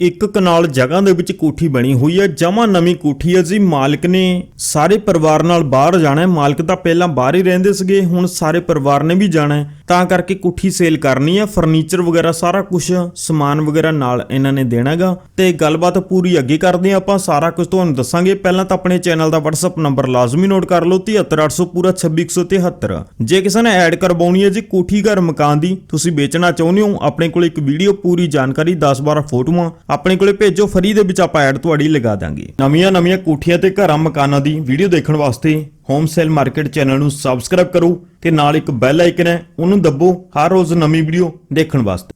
ਇੱਕ ਕਨਾਲ ਜਗ੍ਹਾ ਦੇ ਵਿੱਚ ਕੋਠੀ ਬਣੀ ਹੋਈ ਹੈ, ਜਮਾ ਨਵੀਂ ਕੋਠੀ ਹੈ ਜੀ। ਮਾਲਕ ਨੇ ਸਾਰੇ ਪਰਿਵਾਰ ਨਾਲ ਬਾਹਰ ਜਾਣਾ ਹੈ। ਮਾਲਕ ਤਾਂ ਪਹਿਲਾਂ ਬਾਹਰ ਹੀ ਰਹਿੰਦੇ ਸੀਗੇ, ਹੁਣ ਸਾਰੇ ਪਰਿਵਾਰ ਨੇ ਵੀ ਜਾਣਾ ਹੈ। ਤਾਂ ਕਰਕੇ ਕੋਠੀ ਸੇਲ ਕਰਨੀ ਹੈ ਫਰਨੀਚਰ ਵਗੈਰਾ ਸਾਰਾ ਕੁਝ ਸਮਾਨ ਵਗੈਰਾ ਨਾਲ ਇਹਨਾਂ ਨੇ ਦੇਣਾਗਾ ਤੇ ਗੱਲਬਾਤ ਪੂਰੀ ਅੱਗੇ ਕਰਦੇ ਹਾਂ ਆਪਾਂ, ਸਾਰਾ ਕੁਝ ਤੁਹਾਨੂੰ ਦੱਸਾਂਗੇ। ਪਹਿਲਾਂ ਤਾਂ ਆਪਣੇ ਚੈਨਲ ਦਾ WhatsApp ਨੰਬਰ ਲਾਜ਼ਮੀ ਨੋਟ ਕਰ ਲਓ 73800 ਪੂਰਾ 26173 ਜੇ ਕਿਸੇ ਨੇ ਐਡ ਕਰਵਾਉਣੀ ਹੈ ਜੀ ਕੋਠੀ ਘਰ ਮਕਾਨ ਦੀ, ਤੁਸੀਂ ਵੇਚਣਾ ਚਾਹੁੰਦੇ ਹੋ, ਆਪਣੇ ਕੋਲ ਇੱਕ ਵੀਡੀਓ ਪੂਰੀ ਜਾਣਕਾਰੀ 10-12 ਫੋਟੋਆਂ, ਆਪਣੇ ਕੋਲੇ ਭੇਜੋ ਫਰੀ ਦੇ ਵਿੱਚ ਆਪਾਂ ਐਡ ਤੁਹਾਡੀ ਲਗਾ ਦਾਂਗੇ। ਨਵੀਆਂ ਨਵੀਆਂ ਕੋਠੀਆਂ ਤੇ ਘਰਾਂ ਮਕਾਨਾਂ ਦੀ ਵੀਡੀਓ ਦੇਖਣ ਵਾਸਤੇ ਹੋਮ ਸੇਲ ਮਾਰਕੀਟ ਚੈਨਲ ਨੂੰ ਸਬਸਕ੍ਰਾਈਬ ਕਰੋ ਤੇ ਨਾਲ ਇੱਕ ਬੈਲ ਆਈਕਨ ਹੈ, ਉਹਨੂੰ ਦੱਬੋ ਹਰ ਰੋਜ਼ ਨਵੀਂ ਵੀਡੀਓ ਦੇਖਣ ਵਾਸਤੇ।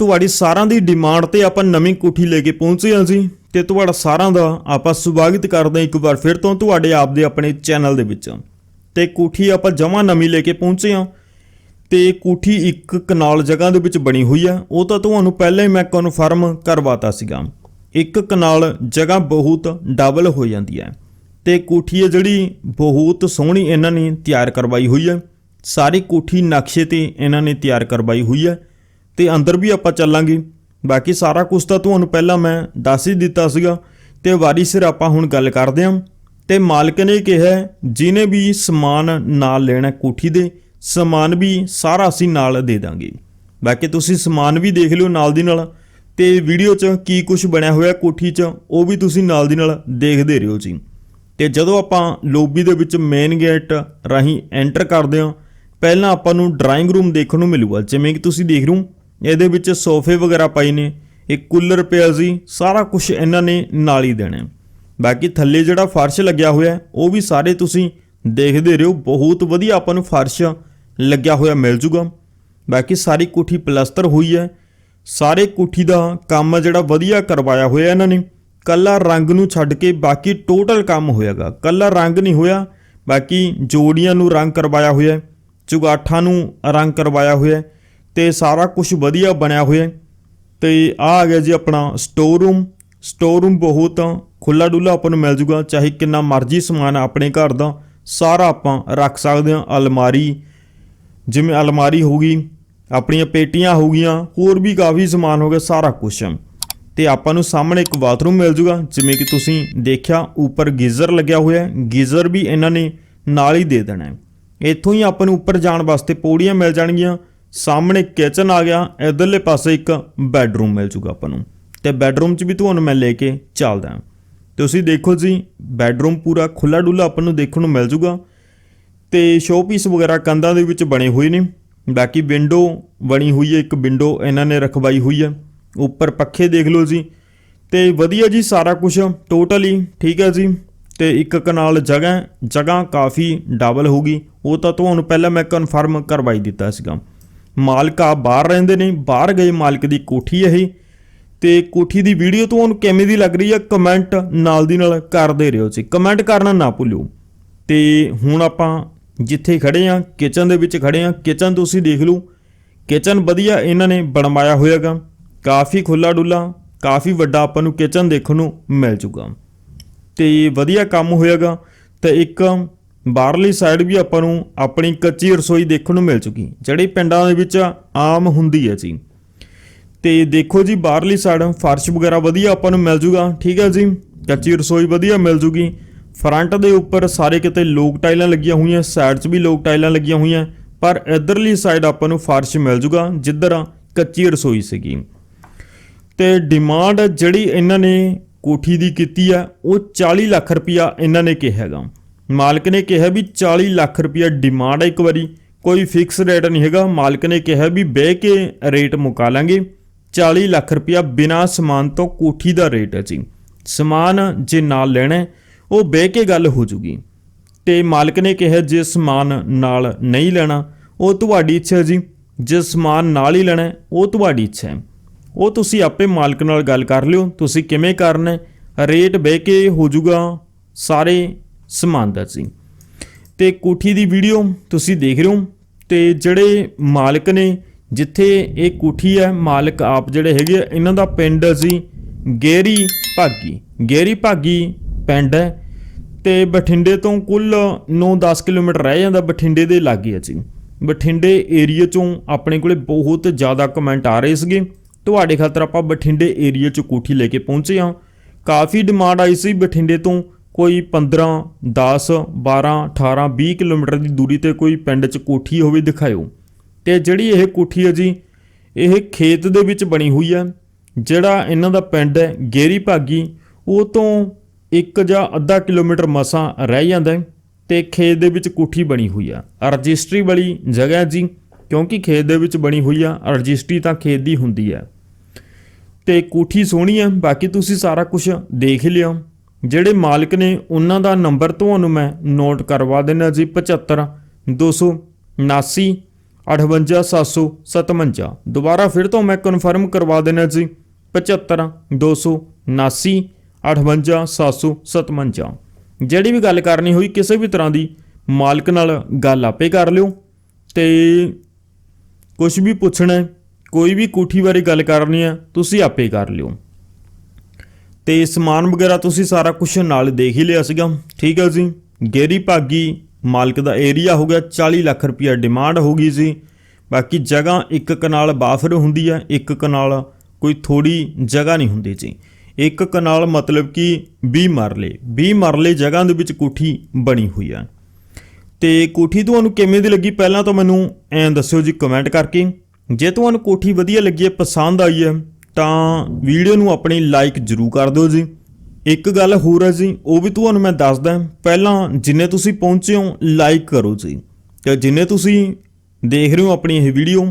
ਤੁਹਾਡੀ ਸਾਰਿਆਂ ਦੀ ਡਿਮਾਂਡ ਤੇ ਆਪਾਂ ਨਵੀਂ ਕੋਠੀ ਲੈ ਕੇ ਪਹੁੰਚੇ ਹਾਂ ਜੀ ਤੇ ਤੁਹਾਡਾ ਸਾਰਿਆਂ ਦਾ ਆਪਾਂ ਸਵਾਗਤ ਕਰਦੇ ਹਾਂ ਇੱਕ ਵਾਰ ਫਿਰ ਤੋਂ ਤੁਹਾਡੇ ਆਪ ਦੇ ਆਪਣੇ ਚੈਨਲ ਦੇ ਵਿੱਚ। ਤੇ ਕੋਠੀ ਆਪਾਂ ਜਮਾ ਨਵੀਂ ਲੈ ਕੇ ਪਹੁੰਚੇ ਹਾਂ ਤੇ ਕੋਠੀ ਇੱਕ ਕਨਾਲ ਜਗ੍ਹਾ ਦੇ ਵਿੱਚ ਬਣੀ ਹੋਈ ਆ ਉਹ ਤਾਂ ਤੁਹਾਨੂੰ ਪਹਿਲਾਂ ਹੀ ਮੈਂ ਕਨਫਰਮ ਕਰਵਾਤਾ ਸੀਗਾ। ਇੱਕ ਕਨਾਲ ਜਗ੍ਹਾ ਬਹੁਤ ਡਬਲ ਹੋ ਜਾਂਦੀ ਹੈ। ਤੇ ਕੋਠੀ ਹੈ ਜਿਹੜੀ, ਬਹੁਤ ਸੋਹਣੀ ਇਹਨਾਂ ਨੇ ਤਿਆਰ ਕਰਵਾਈ ਹੋਈ ਹੈ। ਸਾਰੀ ਕੋਠੀ ਨਕਸ਼ੇ ਤੇ ਇਹਨਾਂ ਨੇ ਤਿਆਰ ਕਰਵਾਈ ਹੋਈ ਹੈ ਤੇ ਅੰਦਰ ਵੀ ਆਪਾਂ ਚੱਲਾਂਗੇ। ਬਾਕੀ ਸਾਰਾ ਕੁਝ ਤਾਂ ਤੁਹਾਨੂੰ ਪਹਿਲਾਂ ਮੈਂ ਦੱਸ ਹੀ ਦਿੱਤਾ ਸੀਗਾ ਤੇ ਵਾਰੀ ਸਿਰ ਆਪਾਂ ਹੁਣ ਗੱਲ ਕਰਦੇ ਹਾਂ। ਤੇ ਮਾਲਕ ਨੇ ਕਿਹਾ ਜਿਹਨੇ ਵੀ ਸਮਾਨ ਨਾਲ ਲੈਣਾ ਕੋਠੀ ਦੇ, ਸਮਾਨ ਵੀ ਸਾਰਾ ਅਸੀਂ ਨਾਲ ਦੇ ਦਾਂਗੇ। ਬਾਕੀ ਤੁਸੀਂ ਸਮਾਨ ਵੀ ਦੇਖ ਲਿਓ ਨਾਲ ਦੀ ਨਾਲ। ਤੇ ਵੀਡੀਓ 'ਚ ਕੀ ਕੁਝ ਬਣਿਆ ਹੋਇਆ ਕੋਠੀ 'ਚ, ਉਹ ਵੀ ਤੁਸੀਂ ਨਾਲ ਦੀ ਨਾਲ ਦੇਖਦੇ ਰਹੋ ਜੀ। ਤੇ ਜਦੋਂ ਆਪਾਂ ਲੋਬੀ ਦੇ ਵਿੱਚ ਮੇਨ ਗੇਟ ਰਾਹੀਂ ਐਂਟਰ ਕਰਦੇ ਹਾਂ, ਪਹਿਲਾਂ ਆਪਾਂ ਨੂੰ ਡਰਾਇੰਗ ਰੂਮ ਦੇਖਣ ਨੂੰ ਮਿਲੂਗਾ। ਜਿਵੇਂ ਕਿ ਤੁਸੀਂ ਦੇਖ ਰਹੇ ਹੋ, ਇਹਦੇ ਵਿੱਚ ਸੋਫੇ ਵਗੈਰਾ ਪਏ ਨੇ ਇੱਕ ਕੂਲਰ ਪਿਆ ਸੀ, ਸਾਰਾ ਕੁਝ ਇਹਨਾਂ ਨੇ ਨਾਲ ਹੀ ਦੇਣਾ ਬਾਕੀ ਥੱਲੇ ਜਿਹੜਾ ਫਰਸ਼ ਲੱਗਿਆ ਹੋਇਆ ਉਹ ਵੀ ਸਾਰੇ ਤੁਸੀਂ ਦੇਖਦੇ ਰਹੋ, ਬਹੁਤ ਵਧੀਆ ਆਪਾਂ ਨੂੰ ਫਰਸ਼ ਲੱਗਿਆ ਹੋਇਆ ਮਿਲ ਜੂਗਾ। ਬਾਕੀ ਸਾਰੀ ਕੋਠੀ ਪਲਸਤਰ ਹੋਈ ਹੈ, ਸਾਰੇ ਕੋਠੀ ਦਾ ਕੰਮ ਜਿਹੜਾ ਵਧੀਆ ਕਰਵਾਇਆ ਹੋਇਆ ਇਹਨਾਂ ਨੇ। ਕੱਲਾ ਰੰਗ ਨੂੰ ਛੱਡ ਕੇ ਬਾਕੀ ਟੋਟਲ ਕੰਮ ਹੋਇਆਗਾ। ਕੱਲਾ ਰੰਗ ਨਹੀਂ ਹੋਇਆ, ਬਾਕੀ ਜੋੜੀਆਂ ਨੂੰ ਰੰਗ ਕਰਵਾਇਆ ਹੋਇਆ, ਚੁਗਾਠਾਂ ਨੂੰ ਰੰਗ ਕਰਵਾਇਆ ਹੋਇਆ ਹੈ ਤੇ ਸਾਰਾ ਕੁਝ ਵਧੀਆ ਬਣਿਆ ਹੋਇਆ। ਹੈ। ਤੇ ਆ ਆ ਗਿਆ ਜੀ ਆਪਣਾ ਸਟੋਰ ਰੂਮ ਸਟੋਰ ਰੂਮ ਬਹੁਤ ਖੁੱਲਾ ਡੁੱਲਾ ਆਪਾਂ ਨੂੰ ਮਿਲ ਜੂਗਾ, ਚਾਹੇ ਕਿੰਨਾ ਮਰਜ਼ੀ ਸਮਾਨ ਆਪਣੇ ਘਰ ਦਾ, ਸਾਰਾ ਆਪਾਂ ਰੱਖ ਸਕਦੇ ਹਾਂ, ਅਲਮਾਰੀ। ਜਿਵੇਂ ਅਲਮਾਰੀ ਹੋਗੀ ਆਪਣੀਆਂ ਪੇਟੀਆਂ ਹੋਗੀਆਂ ਹੋਰ ਵੀ ਕਾਫੀ ਸਮਾਨ ਹੋ ਗਿਆ, ਸਾਰਾ ਕੁਝ ਤੇ ਆਪਾਂ ਨੂੰ ਸਾਹਮਣੇ ਇੱਕ ਬਾਥਰੂਮ ਮਿਲ ਜੂਗਾ, ਜਿਵੇਂ ਕਿ ਤੁਸੀਂ ਦੇਖਿਆ, ਉੱਪਰ ਗੀਜ਼ਰ ਲੱਗਿਆ ਹੋਇਆ ਹੈ। ਗੀਜ਼ਰ ਵੀ ਇਹਨਾਂ ਨੇ ਨਾਲ ਹੀ ਦੇ ਦੇਣਾ ਹੈ। ਇੱਥੋਂ ਹੀ ਆਪਾਂ ਨੂੰ ਉੱਪਰ ਜਾਣ ਵਾਸਤੇ ਪੌੜੀਆਂ ਮਿਲ ਜਾਣਗੀਆਂ। ਸਾਹਮਣੇ ਕਿਚਨ ਆ ਗਿਆ, ਇਧਰਲੇ ਪਾਸੇ ਇੱਕ ਬੈੱਡਰੂਮ ਮਿਲ ਜੂਗਾ ਆਪਾਂ ਨੂੰ। ਤੇ ਬੈੱਡਰੂਮ 'ਚ ਵੀ ਤੁਹਾਨੂੰ ਮੈਂ ਲੈ ਕੇ ਚੱਲਦਾ ਤੁਸੀਂ ਦੇਖੋ ਜੀ ਬੈੱਡਰੂਮ ਪੂਰਾ ਖੁੱਲਾ ਡੁੱਲਾ ਆਪਾਂ ਨੂੰ ਦੇਖਣ ਨੂੰ ਮਿਲ ਜੂਗਾ। ਤੇ ਸ਼ੋਪੀਸ ਵਗੈਰਾ ਕੰਧਾਂ ਦੇ ਵਿੱਚ ਬਣੇ ਹੋਏ ਨੇ। ਬਾਕੀ ਵਿੰਡੋ ਬਣੀ ਹੋਈ ਹੈ, ਇੱਕ ਵਿੰਡੋ ਇਹਨਾਂ ਨੇ ਰਖਵਾਈ ਹੋਈ ਹੈ। ਉੱਪਰ ਪੱਖੇ ਦੇਖ ਲਓ ਜੀ। ਤੇ ਵਧੀਆ ਜੀ ਸਾਰਾ ਕੁਝ ਟੋਟਲੀ ਠੀਕ ਹੈ ਜੀ। ਤੇ ਇੱਕ ਕਨਾਲ ਜਗ੍ਹਾ ਜਗ੍ਹਾ ਕਾਫੀ ਡਬਲ ਹੋਗੀ ਉਹ ਤਾਂ ਤੁਹਾਨੂੰ ਪਹਿਲਾਂ ਮੈਂ ਕਨਫਰਮ ਕਰਵਾਈ ਦਿੱਤਾ ਸੀਗਾ। ਮਾਲਕ ਆ, ਬਾਹਰ ਰਹਿੰਦੇ ਨੇ, ਬਾਹਰ ਗਏ ਮਾਲਕ ਦੀ ਕੋਠੀ ਇਹ। ਤੇ ਕੋਠੀ ਦੀ ਵੀਡੀਓ ਤੁਹਾਨੂੰ ਕਿਵੇਂ ਦੀ ਲੱਗ ਰਹੀ ਹੈ ਕਮੈਂਟ ਨਾਲ ਦੀ ਨਾਲ ਕਰਦੇ ਰਹੋ ਜੀ। ਕਮੈਂਟ ਕਰਨਾ ਨਾ ਭੁੱਲਿਓ ਤੇ ਹੁਣ ਆਪਾਂ ਜਿੱਥੇ ਖੜੇ ਆ ਕਿਚਨ ਦੇ ਵਿੱਚ ਖੜੇ ਆ ਕਿਚਨ ਤੁਸੀਂ ਦੇਖ ਲਓ। ਕਿਚਨ ਵਧੀਆ ਇਹਨਾਂ ਨੇ ਬਣਵਾਇਆ ਹੋਇਆਗਾ। ਕਾਫੀ ਖੁੱਲਾ ਡੁੱਲਾ, ਕਾਫੀ ਵੱਡਾ ਆਪਾਂ ਨੂੰ ਕਿਚਨ ਦੇਖਣ ਨੂੰ ਮਿਲ ਜੂਗਾ। ਤੇ ਵਧੀਆ ਕੰਮ ਹੋਇਆਗਾ ਤੇ ਇੱਕ ਬਾਹਰਲੀ ਸਾਈਡ ਵੀ ਆਪਾਂ ਨੂੰ ਆਪਣੀ ਕੱਚੀ ਰਸੋਈ ਦੇਖਣ ਨੂੰ ਮਿਲ ਚੁੱਕੀ ਜਿਹੜੀ ਪਿੰਡਾਂ ਦੇ ਵਿੱਚ ਆਮ ਹੁੰਦੀ ਹੈ ਜੀ। ਤੇ ਦੇਖੋ ਜੀ, ਬਾਹਰਲੀ ਸਾਈਡ ਫਰਸ਼ ਵਗੈਰਾ ਵਧੀਆ ਆਪਾਂ ਨੂੰ ਮਿਲ ਜੂਗਾ, ਠੀਕ ਹੈ ਜੀ? ਕੱਚੀ ਰਸੋਈ ਵਧੀਆ ਮਿਲ ਜੂਗੀ। ਫਰੰਟ ਦੇ ਉੱਪਰ ਸਾਰੇ ਕਿਤੇ ਲੋਕ ਟਾਈਲਾਂ ਲੱਗੀਆਂ ਹੋਈਆਂ ਸਾਈਡ 'ਚ ਵੀ ਲੋਕ ਟਾਈਲਾਂ ਲੱਗੀਆਂ ਹੋਈਆਂ, ਪਰ ਇਧਰਲੀ ਸਾਈਡ ਆਪਾਂ ਨੂੰ ਫਰਸ਼ ਮਿਲ ਜੂਗਾ, ਜਿੱਧਰ ਕੱਚੀ ਰਸੋਈ ਸੀਗੀ। ਤੇ ਡਿਮਾਂਡ ਜਿਹੜੀ ਇਹਨਾਂ ਨੇ ਕੋਠੀ ਦੀ ਕੀਤੀ ਆ, ਉਹ 40 ਲੱਖ ਰੁਪਇਆ ਇਹਨਾਂ ਨੇ ਕਿਹਾ ਹੈਗਾ। ਮਾਲਕ ਨੇ ਕਿਹਾ ਵੀ 40 ਲੱਖ ਰੁਪਇਆ ਡਿਮਾਂਡ ਹੈ ਇੱਕ ਵਾਰੀ, ਕੋਈ ਫਿਕਸ ਰੇਟ ਨਹੀਂ ਹੈਗਾ। ਮਾਲਕ ਨੇ ਕਿਹਾ ਵੀ ਬਹਿ ਕੇ ਰੇਟ ਮੁਕਾ ਲਾਂਗੇ। 40 ਲੱਖ ਰੁਪਇਆ ਬਿਨਾ ਸਮਾਨ ਤੋਂ ਕੋਠੀ ਦਾ ਰੇਟ ਹੈ ਜੀ। ਸਮਾਨ ਜੇ ਨਾਲ ਲੈਣਾ ਉਹ ਬਹਿ ਕੇ ਗੱਲ ਹੋ ਜੂਗੀ। ਤੇ ਮਾਲਕ ਨੇ ਕਿਹਾ, ਜੇ ਸਮਾਨ ਨਾਲ ਨਹੀਂ ਲੈਣਾ, ਉਹ ਤੁਹਾਡੀ ਇੱਛਾ ਜੀ। ਜੇ ਸਮਾਨ ਨਾਲ ਹੀ ਲੈਣਾ ਉਹ ਤੁਹਾਡੀ ਇੱਛਾ ਹੈ। ਉਹ ਤੁਸੀਂ ਆਪੇ ਮਾਲਕ ਨਾਲ ਗੱਲ ਕਰ ਲਿਓ ਤੁਸੀਂ ਕਿਵੇਂ ਕਰਨਾ ਰੇਟ ਬਹਿ ਕੇ ਹੋ ਜਾਊਗਾ ਸਾਰੇ ਸਮਾਨ ਦਾ ਜੀ ਤੇ ਕੋਠੀ ਦੀ ਵੀਡੀਓ ਤੁਸੀਂ ਦੇਖ ਰਹੇ ਹੋ ਤੇ ਜਿਹੜੇ ਮਾਲਕ ਨੇ ਜਿੱਥੇ ਇਹ ਕੋਠੀ ਹੈ ਮਾਲਕ ਆਪ ਜਿਹੜੇ ਹੈਗੇ ਆ, ਇਹਨਾਂ ਦਾ ਪਿੰਡ ਸੀ ਗੇਰੀ ਭਾਗੀ। ਗੇਰੀ ਭਾਗੀ ਪਿੰਡ ਹੈ ਤੇ ਬਠਿੰਡੇ ਤੋਂ ਕੁੱਲ 9-10 ਕਿਲੋਮੀਟਰ ਰਹਿ ਜਾਂਦਾ ਬਠਿੰਡੇ ਦੇ ਲਾਗੇ ਹੈ ਜੀ। ਬਠਿੰਡੇ ਏਰੀਆ ਚੋਂ ਆਪਣੇ ਕੋਲੇ ਬਹੁਤ ਜ਼ਿਆਦਾ ਕਮੈਂਟ ਆ ਰਹੇ ਸੀਗੇ। ਤੁਹਾਡੇ ਖਾਤਰ ਆਪਾਂ ਬਠਿੰਡੇ ਏਰੀਆ 'ਚ ਕੋਠੀ ਲੈ ਕੇ ਪਹੁੰਚੇ ਹਾਂ। ਕਾਫੀ ਡਿਮਾਂਡ ਆਈ ਸੀ ਬਠਿੰਡੇ ਤੋਂ। ਕੋਈ 15 10 12 18 20 ਕਿਲੋਮੀਟਰ ਦੀ ਦੂਰੀ ਤੇ ਕੋਈ ਪਿੰਡ 'ਚ ਕੋਠੀ ਹੋਵੇ ਦਿਖਾਇਓ। ਤੇ ਜਿਹੜੀ ਇਹ ਕੋਠੀ ਹੈ ਜੀ, ਇਹ ਖੇਤ ਦੇ ਵਿੱਚ ਬਣੀ ਹੋਈ ਹੈ। ਜਿਹੜਾ ਇਹਨਾਂ ਦਾ ਪਿੰਡ ਹੈ, ਗੇਰੀ ਭਾਗੀ, ਉਹ ਤੋਂ ਇੱਕ ਜਾਂ ਅੱਧਾ ਕਿਲੋਮੀਟਰ ਮਸਾਂ ਰਹਿ ਜਾਂਦਾ ਹੈ ਤੇ ਖੇਤ ਦੇ ਵਿੱਚ ਕੋਠੀ ਬਣੀ ਹੋਈ ਆ ਰਜਿਸਟਰੀ ਵਾਲੀ ਜਗ੍ਹਾ ਜੀ। ਕਿਉਂਕਿ ਖੇਤ ਦੇ ਵਿੱਚ ਬਣੀ ਹੋਈ ਆ ਰਜਿਸਟਰੀ ਤਾਂ ਖੇਤ ਦੀ ਹੁੰਦੀ ਹੈ। ਤੇ ਕੋਠੀ ਸੋਹਣੀ ਆ, ਬਾਕੀ ਤੁਸੀਂ ਸਾਰਾ ਕੁਝ ਦੇਖ ਹੀ ਲਿਆ ਜਿਹੜੇ ਮਾਲਕ ਨੇ ਉਹਨਾਂ ਦਾ ਨੰਬਰ ਤੁਹਾਨੂੰ ਮੈਂ ਨੋਟ ਕਰਵਾ ਦੇਣਾ ਜੀ 75 279 58757 ਦੁਬਾਰਾ ਫਿਰ ਤੋਂ ਮੈਂ ਕਨਫਰਮ ਕਰਵਾ ਦੇਣਾ ਜੀ 75 279 58757 ਜਿਹੜੀ ਵੀ ਗੱਲ ਕਰਨੀ ਹੋਈ, ਕਿਸੇ ਵੀ ਤਰ੍ਹਾਂ ਦੀ ਮਾਲਕ ਨਾਲ ਗੱਲ ਆਪੇ ਕਰ ਲਿਓ। ਤੇ ਕੁਝ ਵੀ ਪੁੱਛਣਾ ਹੈ, ਕੋਈ ਵੀ ਕੋਠੀ ਬਾਰੇ ਗੱਲ ਕਰਨੀ ਹੈ, ਤੁਸੀਂ ਆਪੇ ਕਰ ਲਿਓ। ਤੇ ਸਮਾਨ ਵਗੈਰਾ ਤੁਸੀਂ ਸਾਰਾ ਕੁਝ ਨਾਲ ਦੇਖ ਹੀ ਲਿਆ ਸੀਗਾ। ਠੀਕ ਹੈ ਜੀ ਗੇਰੀ ਭਾਗੀ ਮਾਲਕ ਦਾ ਏਰੀਆ ਹੋ ਗਿਆ 40 ਲੱਖ ਰੁਪਇਆ ਡਿਮਾਂਡ ਹੋ ਗਈ ਸੀ ਬਾਕੀ ਜਗ੍ਹਾ ਇੱਕ ਕਨਾਲ ਬਾਫਰ ਹੁੰਦੀ ਹੈ, ਇੱਕ ਕਨਾਲ ਕੋਈ ਥੋੜੀ ਜਗ੍ਹਾ ਨਹੀਂ ਹੁੰਦੀ ਜੀ। ਇੱਕ ਕਨਾਲ ਮਤਲਬ ਕਿ 20 ਮਰਲੇ 20 ਮਰਲੇ ਜਗ੍ਹਾ ਦੇ ਵਿੱਚ ਕੋਠੀ ਬਣੀ ਹੋਈ ਹੈ। ਤੇ ਕੋਠੀ ਤੁਹਾਨੂੰ ਕਿਵੇਂ ਦੀ ਲੱਗੀ? ਪਹਿਲਾਂ ਤਾਂ ਮੈਨੂੰ ਐਂ ਦੱਸਿਓ ਜੀ ਕਮੈਂਟ ਕਰਕੇ। ਜੇ ਤੁਹਾਨੂੰ ਕੋਠੀ ਵਧੀਆ ਲੱਗੀ ਹੈ, ਪਸੰਦ ਆਈ ਹੈ, ਤਾਂ ਵੀਡੀਓ ਨੂੰ ਆਪਣੀ ਲਾਈਕ ਜ਼ਰੂਰ ਕਰ ਦਿਓ ਜੀ। ਇੱਕ ਗੱਲ ਹੋਰ ਹੈ ਜੀ, ਉਹ ਵੀ ਤੁਹਾਨੂੰ ਮੈਂ ਦੱਸਦਾ ਪਹਿਲਾਂ ਜਿੰਨੇ ਤੁਸੀਂ ਪਹੁੰਚੇ ਹੋ ਲਾਈਕ ਕਰੋ ਜੀ। ਤੇ ਜਿੰਨੇ ਤੁਸੀਂ ਦੇਖ ਰਹੇ ਹੋ ਆਪਣੀ ਇਹ ਵੀਡੀਓ,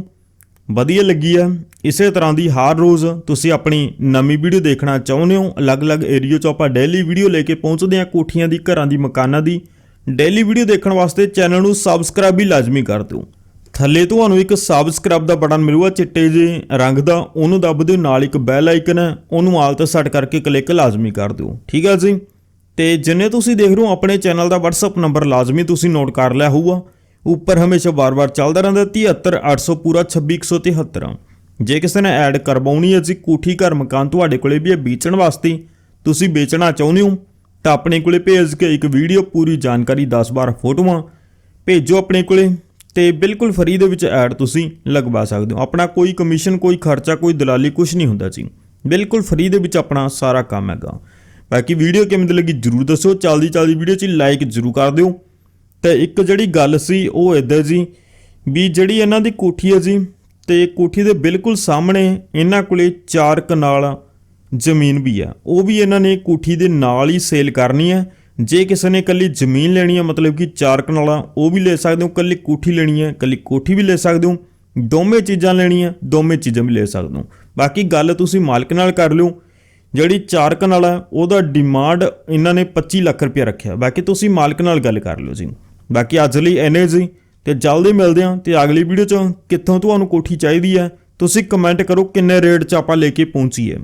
ਵਧੀਆ ਲੱਗੀ ਹੈ। ਇਸੇ ਤਰ੍ਹਾਂ ਦੀ ਹਰ ਰੋਜ਼ ਤੁਸੀਂ ਆਪਣੀ ਨਵੀਂ ਵੀਡੀਓ ਦੇਖਣਾ ਚਾਹੁੰਦੇ ਹੋ। ਅਲੱਗ-ਅਲੱਗ ਏਰੀਆ 'ਚ ਆਪਾਂ ਡੇਲੀ ਵੀਡੀਓ ਲੈ ਕੇ ਪਹੁੰਚਦੇ ਹਾਂ ਕੋਠੀਆਂ ਦੀ, ਘਰਾਂ ਦੀ, ਮਕਾਨਾਂ ਦੀ। ਡੇਲੀ ਵੀਡੀਓ ਦੇਖਣ ਵਾਸਤੇ ਚੈਨਲ ਨੂੰ ਸਬਸਕ੍ਰਾਈਬ ਵੀ ਲਾਜ਼ਮੀ ਕਰ ਦਿਓ। ਥੱਲੇ ਤੁਹਾਨੂੰ ਇੱਕ ਸਬਸਕ੍ਰਾਈਬ ਦਾ ਬਟਨ ਮਿਲੂਗਾ, ਚਿੱਟੇ ਜਿਹੇ ਰੰਗ ਦਾ, ਉਹਨੂੰ ਦੱਬ ਦਿਓ, ਨਾਲ ਇੱਕ ਬੈਲ ਆਈਕਨ ਹੈ ਉਹਨੂੰ ਆਲ ਤੇ ਸੈੱਟ ਕਰਕੇ ਕਲਿੱਕ ਲਾਜ਼ਮੀ ਕਰ ਦਿਓ। ਠੀਕ ਹੈ ਜੀ? ਤੇ ਜਿੰਨੇ ਤੁਸੀਂ ਦੇਖ ਰਹੇ ਹੋ, ਆਪਣੇ ਚੈਨਲ ਦਾ WhatsApp ਨੰਬਰ ਲਾਜ਼ਮੀ ਤੁਸੀਂ ਨੋਟ ਕਰ ਲਿਆ ਹੋਊਗਾ। ਉੱਪਰ ਹਮੇਸ਼ਾ ਵਾਰ-ਵਾਰ ਚੱਲਦਾ ਰਹਿੰਦਾ 73800 ਪੂਰਾ 26173 ਜੇ ਕਿਸੇ ਨੇ ਐਡ ਕਰਵਾਉਣੀ ਹੈ ਜੀ, ਕੋਠੀ ਘਰ ਮਕਾਨ ਤੁਹਾਡੇ ਕੋਲੇ ਵੀ ਹੈ, ਵੇਚਣ ਵਾਸਤੇ, ਤੁਸੀਂ ਵੇਚਣਾ ਚਾਹੁੰਦੇ ਹੋ ਤਾਂ ਆਪਣੇ ਕੋਲੇ ਭੇਜ ਕੇ ਇੱਕ ਵੀਡੀਓ ਪੂਰੀ ਜਾਣਕਾਰੀ 10-12 ਫੋਟੋਆਂ ਭੇਜੋ ਆਪਣੇ ਕੋਲੇ ਤੇ ਬਿਲਕੁਲ ਫਰੀ ਦੇ ਵਿੱਚ ਐਡ ਤੁਸੀਂ ਲਗਵਾ ਸਕਦੇ ਹੋ। ਆਪਣਾ ਕੋਈ ਕਮਿਸ਼ਨ, ਕੋਈ ਖਰਚਾ, ਕੋਈ ਦਲਾਲੀ ਕੁਝ ਨਹੀਂ ਹੁੰਦਾ ਜੀ। ਬਿਲਕੁਲ ਫਰੀ ਦੇ ਵਿੱਚ ਆਪਣਾ ਸਾਰਾ ਕੰਮ ਹੈਗਾ। ਬਾਕੀ ਵੀਡੀਓ ਕਿਵੇਂ ਦੀ ਲੱਗੀ ਜਰੂਰ ਦੱਸੋ। ਚੱਲਦੀ ਚੱਲਦੀ ਵੀਡੀਓ 'ਚ ਲਾਈਕ ਜਰੂਰ ਕਰ ਦਿਓ। ਤੇ ਇੱਕ ਜਿਹੜੀ ਗੱਲ ਸੀ ਉਹ ਇਦਾਂ ਜੀ ਵੀ ਜਿਹੜੀ ਇਹਨਾਂ ਦੀ ਕੋਠੀ ਹੈ ਜੀ, ਤੇ ਕੋਠੀ ਦੇ ਬਿਲਕੁਲ ਸਾਹਮਣੇ ਇਹਨਾਂ ਕੋਲੇ ਚਾਰ ਕਨਾਲ ਜ਼ਮੀਨ ਵੀ ਆ। ਉਹ ਵੀ ਇਹਨਾਂ ਨੇ ਕੋਠੀ ਦੇ ਨਾਲ ਹੀ ਸੇਲ ਕਰਨੀ ਹੈ ਜੇ ਕਿਸੇ ਨੇ ਕੱਲੀ ਜ਼ਮੀਨ ਲੈਣੀ ਹੈ ਮਤਲਬ ਕਿ ਚਾਰ ਕਨਾਲਾਂ, ਉਹ ਵੀ ਲੈ ਸਕਦੇ ਹੋ। ਕੱਲੀ ਕੋਠੀ ਲੈਣੀ ਹੈ ਕੱਲੀ ਕੋਠੀ ਵੀ ਲੈ ਸਕਦੇ ਹੋ। ਦੋਵੇਂ ਚੀਜ਼ਾਂ ਲੈਣੀਆਂ, ਦੋਵੇਂ ਚੀਜ਼ਾਂ ਵੀ ਲੈ ਸਕਦੇ ਹੋ। ਬਾਕੀ ਗੱਲ ਤੁਸੀਂ ਮਾਲਕ ਨਾਲ ਕਰ ਲਿਓ। ਜਿਹੜੀ ਚਾਰ ਕਨਾਲ ਹੈ ਉਹਦਾ ਡਿਮਾਂਡ ਇਹਨਾਂ ਨੇ 25 ਲੱਖ ਰੁਪਏ ਰੱਖਿਆ। ਬਾਕੀ ਤੁਸੀਂ ਮਾਲਕ ਨਾਲ ਗੱਲ ਕਰ ਲਿਓ ਜੀ। ਬਾਕੀ ਅੱਜ ਲਈ ਐਨੇ ਜੀ। ਤੇ ਜਲਦੀ ਮਿਲਦੇ ਹਾਂ ਤੇ ਅਗਲੀ ਵੀਡੀਓ 'ਚ ਕਿੱਥੋਂ ਤੁਹਾਨੂੰ ਕੋਠੀ ਚਾਹੀਦੀ ਹੈ ਤੁਸੀਂ ਕਮੈਂਟ ਕਰੋ ਕਿੰਨੇ ਰੇਟ 'ਚ ਆਪਾਂ ਲੈ ਕੇ ਪਹੁੰਚੀਏ।